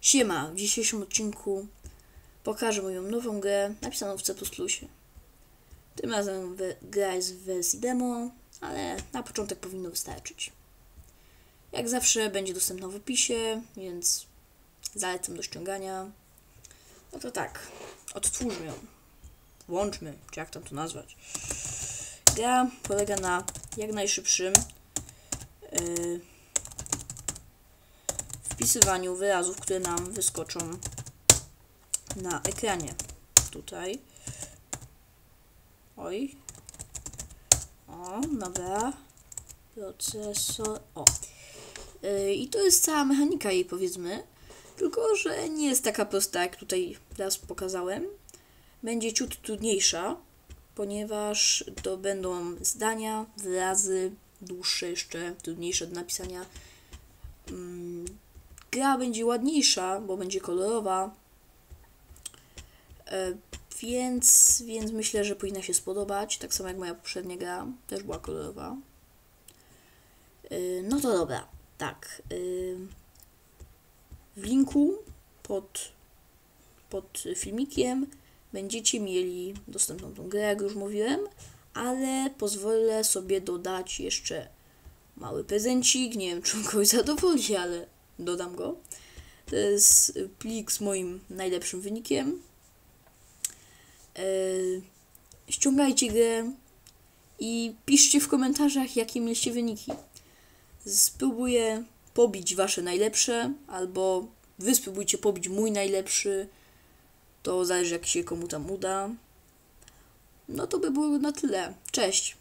Siema, w dzisiejszym odcinku pokażę moją nową grę napisaną w C++. Tym razem gra jest w wersji demo, ale na początek powinno wystarczyć. Jak zawsze będzie dostępna w opisie, więc zalecam do ściągania. No to tak, odtwórzmy ją. Włączmy, czy jak tam to nazwać. Gra polega na jak najszybszym yy, wpisywaniu wyrazów, które nam wyskoczą na ekranie. Tutaj. Oj. O, dobra. Procesor. O. Yy, I to jest cała mechanika jej, powiedzmy. Tylko, że nie jest taka prosta, jak tutaj teraz pokazałem. Będzie ciut trudniejsza, ponieważ to będą zdania, wyrazy dłuższe jeszcze, trudniejsze do napisania. Mm, gra będzie ładniejsza, bo będzie kolorowa. E, więc, więc myślę, że powinna się spodobać. Tak samo jak moja poprzednia gra, też była kolorowa. E, no to dobra, tak. e, w linku pod, pod filmikiem będziecie mieli dostępną tą grę, jak już mówiłem, ale pozwolę sobie dodać jeszcze mały prezencik. Nie wiem, czy on kogoś zadowoli, ale dodam go. To jest plik z moim najlepszym wynikiem. Eee, ściągajcie grę i piszcie w komentarzach, jakie mieliście wyniki. Spróbuję pobić wasze najlepsze, albo wy spróbujcie pobić mój najlepszy. To zależy, jak się komu tam uda. No to by było na tyle. Cześć!